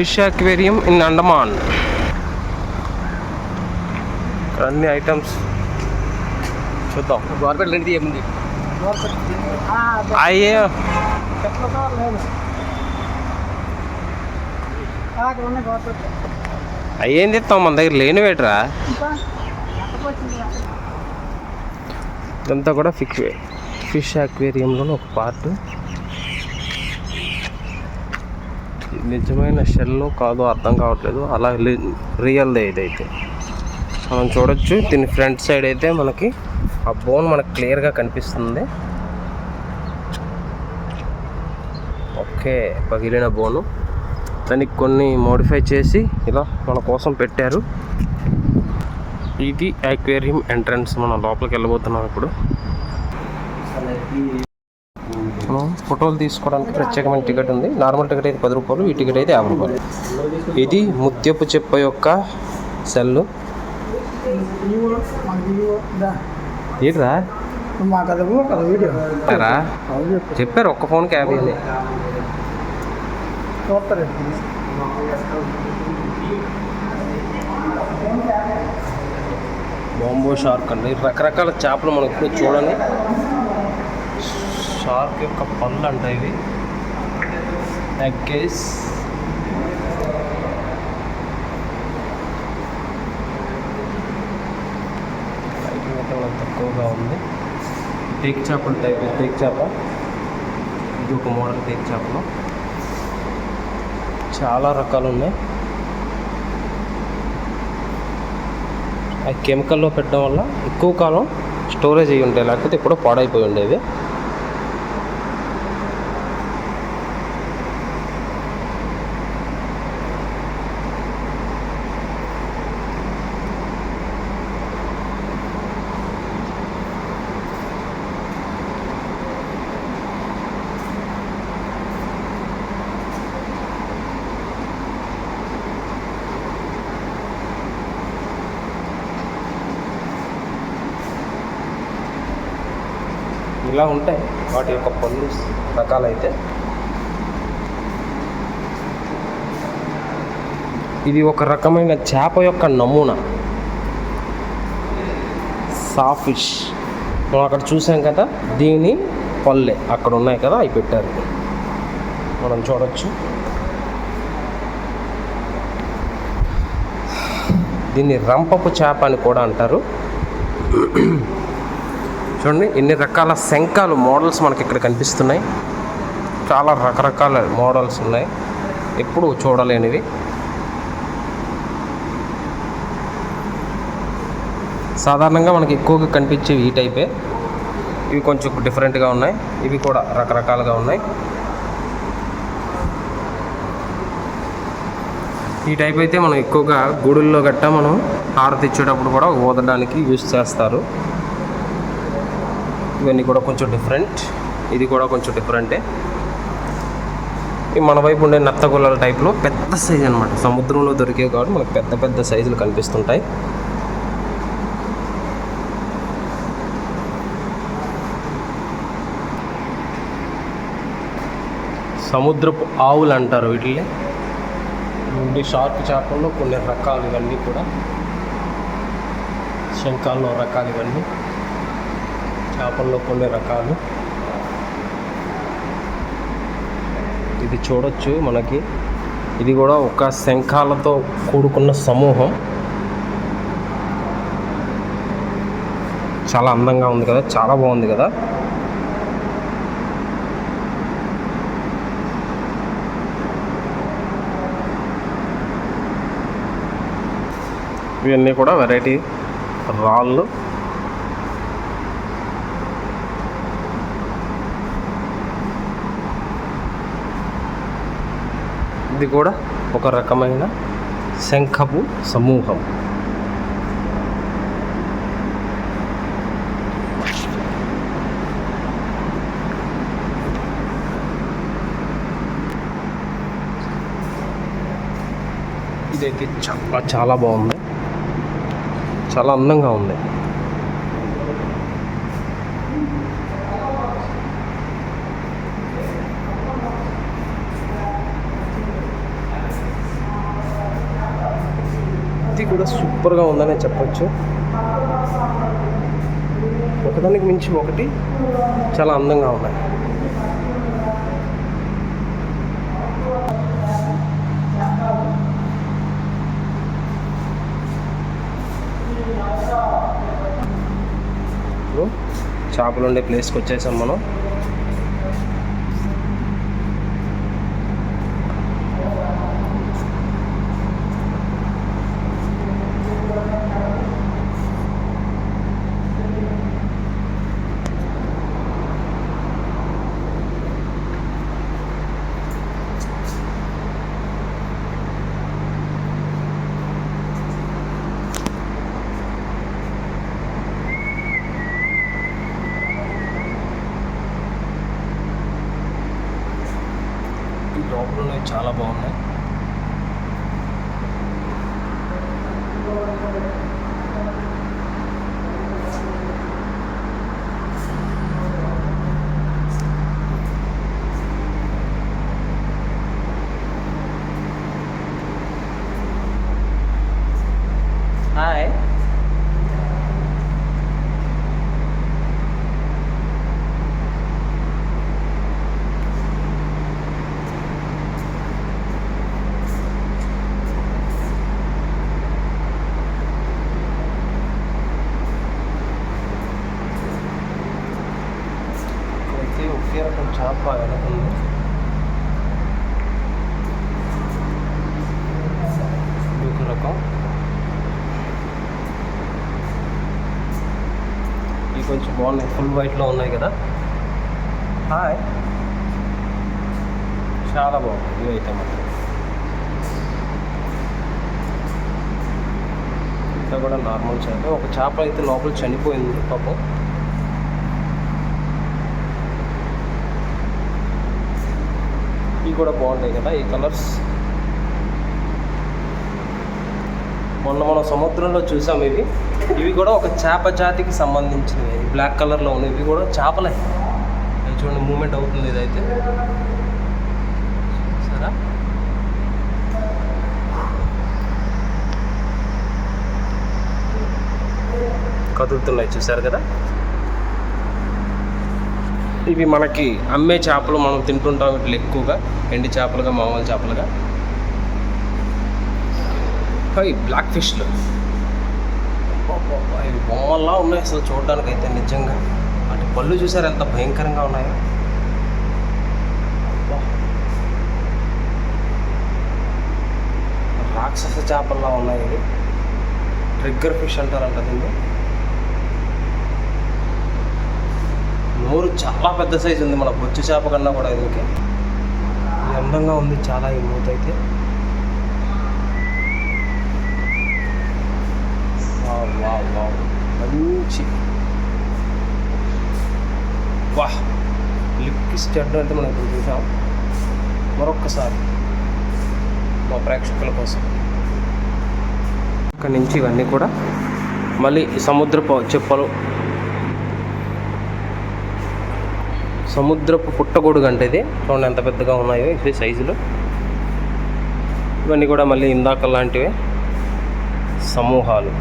Fish aquarium in Andaman. ఇక్కడ అన్ని items చూద్దాం. గవర్నమెంట్ రెండు ఏముంది? అయ్యే అయ్యేం తెస్తాం మన దగ్గర లేని వేటరా ఇదంతా కూడా ఫిక్ ఫిష్ అక్వేరియంలో ఒక పార్ట్ నిజమైన షెల్లో కాదో అర్థం కావట్లేదు. అలా రియల్దే ఇదైతే. మనం చూడొచ్చు. దీని ఫ్రంట్ సైడ్ అయితే మనకి ఆ బోన్ మనకు క్లియర్గా కనిపిస్తుంది. ఓకే పగిలిన బోను దానికి కొన్ని మోడిఫై చేసి ఇలా మన కోసం పెట్టారు. ఇది అక్వేరియం ఎంట్రన్స్ మనం లోపలికి వెళ్ళబోతున్నాం ఇప్పుడు. మనం ఫోటోలు తీసుకోవడానికి ప్రత్యేకమైన టికెట్ ఉంది. నార్మల్ టికెట్ అయితే పది రూపాయలు ఈ టికెట్ అయితే యాభై రూపాయలు. ఇది ముత్యపు చెప్ప యొక్క సెల్లు ఏంటిరా? మా చెప్పారు ఒక్క ఫోన్కి యాభై ఉంది బాంబో షార్క్ అండి. రకరకాల చేపలు మనం ఇప్పుడు షార్క్ యొక్క పళ్ళు అంట ఇవి ఎగ్గేస్ లైటింగ్ అయితే తక్కువగా ఉంది. టేక్ చేపలు టైప్ టేక్ చేప. ఇది ఒక మోడల్ టేక్ చేపలు. చాలా రకాలు ఉన్నాయి. ఆ కెమికల్లో పెట్టడం వల్ల ఎక్కువ కాలం స్టోరేజ్ అయ్యి ఉంటాయి లేకపోతే ఎప్పుడో పాడైపోయి ఉండేవి. ఇలా ఉంటాయి. వాటి యొక్క పళ్ళు రకాలైతే. ఇది ఒక రకమైన చేప యొక్క నమూనా. సాఫిష్. మనం అక్కడ చూసాం కదా దీని పల్లె అక్కడ ఉన్నాయి కదా అవి పెట్టారు. మనం చూడొచ్చు. దీన్ని రంపపు చేప అని కూడా అంటారు. చూడండి ఎన్ని రకాల శంఖాలు మోడల్స్ మనకి ఇక్కడ కనిపిస్తున్నాయి. చాలా రకరకాల మోడల్స్ ఉన్నాయి. ఎప్పుడు చూడలేనివి. సాధారణంగా మనకి ఎక్కువగా కనిపించేవి ఈ టైపే. ఇవి కొంచెం డిఫరెంట్గా ఉన్నాయి. ఇవి కూడా రకరకాలుగా ఉన్నాయి. ఈ టైప్ అయితే మనం ఎక్కువగా గుడుల్లో గట్టా మనం హారతి ఇచ్చేటప్పుడు కూడా ఊదడానికి యూస్ చేస్తారు. ఇవన్నీ కూడా కొంచెం డిఫరెంట్ ఇది కూడా కొంచెం డిఫరెంటే ఈ మన వైపు ఉండే నత్తగుల్లల టైప్లో పెద్ద సైజ్ అనమాట సముద్రంలో దొరికే కాబట్టి మనకు పెద్ద పెద్ద సైజులు కనిపిస్తుంటాయి. సముద్రపు ఆవులు అంటారు వీటిని నుండి షార్క్ చేపల్లో కొన్ని రకాలు ఇవన్నీ కూడా. శంఖాల్లో రకాలు ఇవన్నీ. చేపల్లో కొన్ని రకాలు. ఇది చూడొచ్చు మనకి. ఇది కూడా ఒక శంఖాలతో కూడుకున్న సమూహం. చాలా అందంగా ఉంది కదా చాలా బాగుంది కదా. ఇవన్నీ కూడా వెరైటీ రాళ్ళు. ఇది కూడా ఒక రకమైన శంఖపు సమూహం. ఇదైతే చాలా చాలా బాగుంది. చాలా అందంగా ఉంది. కూడా సూపర్గా ఉందనే చెప్పచ్చు. ఒకదానికి మించి ఒకటి చాలా అందంగా ఉన్నాయి. చేపలు ఉండే ప్లేస్కి వచ్చేసాం మనం ఈ లోపల ఉన్నవి చాలా బాగున్నాయి హాయ్ అయితే వెనకుంది ఇంకొక రకం ఇవి కొంచెం బాగున్నాయి ఫుల్ వైట్లో ఉన్నాయి కదా. హాయ్ చాలా బాగుంది ఇవి అయితే మాత్రం ఇంకా కూడా నార్మల్ చేప. ఒక చేప అయితే లోపల చనిపోయింది పాపం. కూడా బాగుంటాయి కదా ఈ కలర్స్? మొన్న మనం సముద్రంలో చూసాం ఇవి. ఇవి కూడా ఒక చేప జాతికి సంబంధించినవి. బ్లాక్ కలర్లో ఉన్నాయి ఇవి కూడా చేపలే. చూడండి మూమెంట్ అవుతుంది ఇదైతే. సరే కదులుతున్నాయి చూసారు కదా? ఇవి మనకి అమ్మే చేపలు మనం తింటుంటాం ఇట్లా ఎక్కువగా ఎండి చేపలుగా మామూలు చేపలుగా. అవి బ్లాక్ ఫిష్లు ఇవి బొమ్మల్లా ఉన్నాయి అసలు చూడడానికి అయితే నిజంగా. అంటే పళ్ళు చూసారు ఎంత భయంకరంగా ఉన్నాయో? రాక్షస చేపల్లా ఉన్నాయి ఇవి. ట్రిగ్గర్ ఫిష్ అంటారంట దీన్ని. నోరు చాలా పెద్ద సైజు ఉంది మన బొచ్చు చేప కన్నా కూడా దీనికి అందంగా ఉంది చాలా ఈ మూత అయితే. వావ్, మంచి. వాహ్. లిప్కి స్టెడ్ అంటే మనం ఇప్పుడు చూసాం. మరొక్కసారి మా ప్రేక్షకుల కోసం. ఇక్కడ నుంచి ఇవన్నీ కూడా మళ్ళీ సముద్రపు చెప్పలు సముద్రపు పుట్టగొడుగు అంటే ఇది. చూడండి ఎంత పెద్దగా ఉన్నాయో ఇది సైజులు. ఇవన్నీ కూడా మళ్ళీ ఇందాక లాంటివే. సమూహాలు.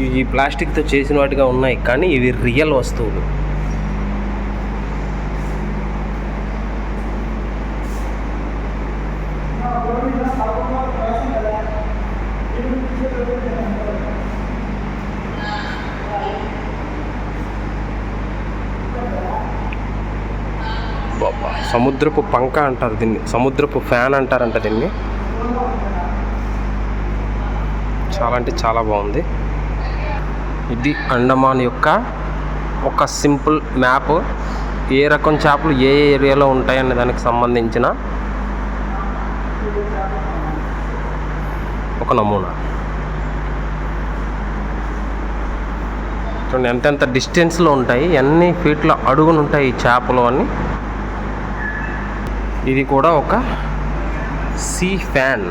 ఇవి ఈ ప్లాస్టిక్తో చేసిన వాటిగా ఉన్నాయి కానీ ఇవి రియల్ వస్తువులు బాబా సముద్రపు పంక అంటారు దీన్ని. సముద్రపు ఫ్యాన్ అంటారంట దీన్ని. చాలా అంటే చాలా బాగుంది. ఇది అండమాన్ యొక్క ఒక సింపుల్ మ్యాప్. ఏ రకం చేపలు ఏ ఏరియాలో ఉంటాయనే దానికి సంబంధించిన ఒక నమూనా. చూడండి ఎంతెంత డిస్టెన్స్లో ఉంటాయి ఎన్ని ఫీట్ల అడుగునుంటాయి ఈ చేపలు అని. ఇది కూడా ఒక సి ఫ్యాన్.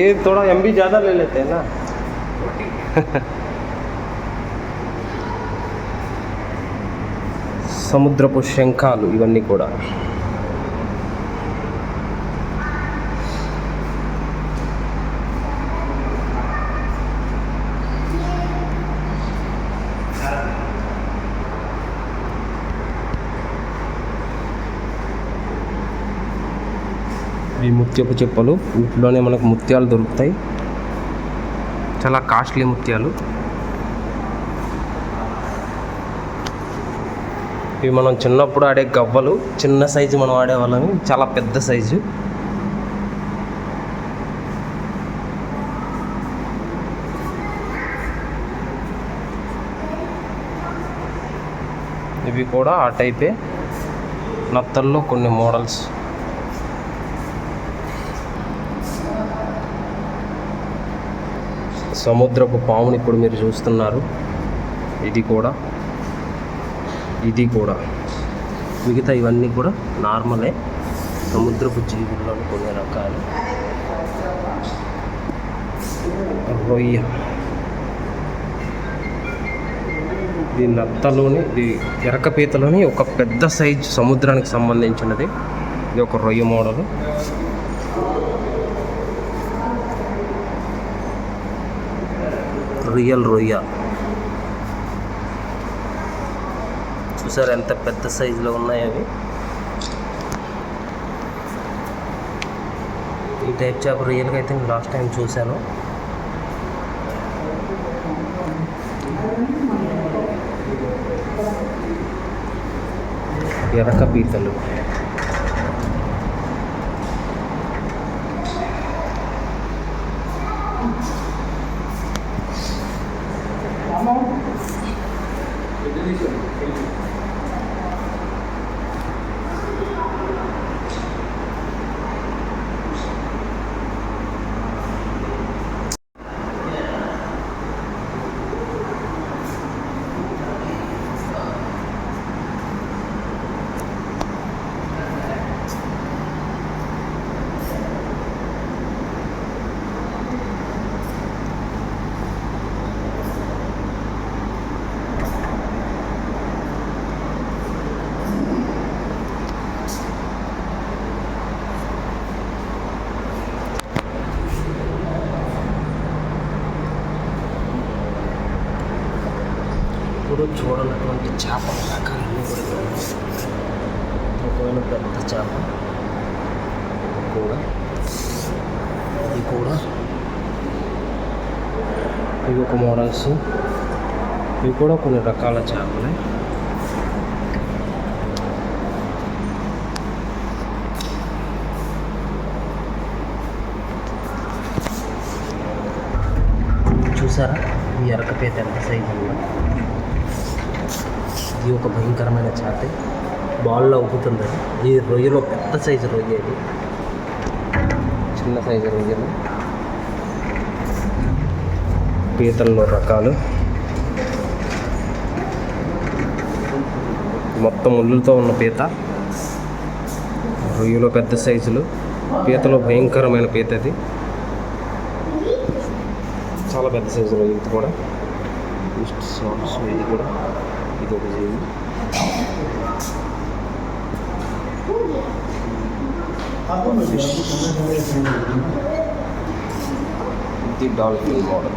ఏ తోడా ఎంబి జాదా ज़्यादा సముద్రపు శంఖాలు ఇవన్నీ కూడా. ఈ ముత్యపు చెప్పలు. వీటిలోనే మనకు ముత్యాలు దొరుకుతాయి. చాలా కాస్ట్లీ ముత్యాలు. ఇవి మనం చిన్నప్పుడు ఆడే గవ్వలు. చిన్న సైజు మనం ఆడేవాళ్ళం చాలా పెద్ద సైజు. ఇవి కూడా ఆ టైపే. నత్తల్లో కొన్ని మోడల్స్. సముద్రపు పాముని ఇప్పుడు మీరు చూస్తున్నారు. ఇది కూడా. ఇది కూడా. మిగతా ఇవన్నీ కూడా నార్మలే. సముద్రపు జీవుల్లోని కొన్ని రకాలు. రొయ్య. ఇది నత్తలోని ఇది ఎరకపీతలోని ఒక పెద్ద సైజ్ సముద్రానికి సంబంధించినది. ఇది ఒక రొయ్య మోడలు. రియల్ రొయ్య. చూసారు ఎంత పెద్ద సైజులో ఉన్నాయి అవి? ఈ టైప్ చేప రియల్గా అయితే నేను లాస్ట్ టైం చూశాను. ఎరక పీతలు. ఇప్పుడు చూడనటువంటి చేపల రకాలన్నీ కూడా ఒకవేళ పెద్ద చేప కూడా ఇది కూడా ఇవి ఒక మోడల్స్. ఇవి కూడా కొన్ని రకాల చేపలే. చూసారా? ఈ ఎరకపేత ఎంత సైజు ఉందో? ఇది ఒక భయంకరమైన చేప బాల్లో అవుతుంది ఈ రొయ్యలో పెద్ద సైజు రొయ్య ఇది. చిన్న సైజు రొయ్యలు. పీతల్లో రకాలు. మొత్తం ముళ్ళుతో ఉన్న పీత. రొయ్యలో పెద్ద సైజులు. పీతలో భయంకరమైన పీత అది. చాలా పెద్ద సైజు రొయ్యలు కూడా. ఇది కూడా. ఇది ఒక జీవి ఇది డాల్ఫిన్ మోడల్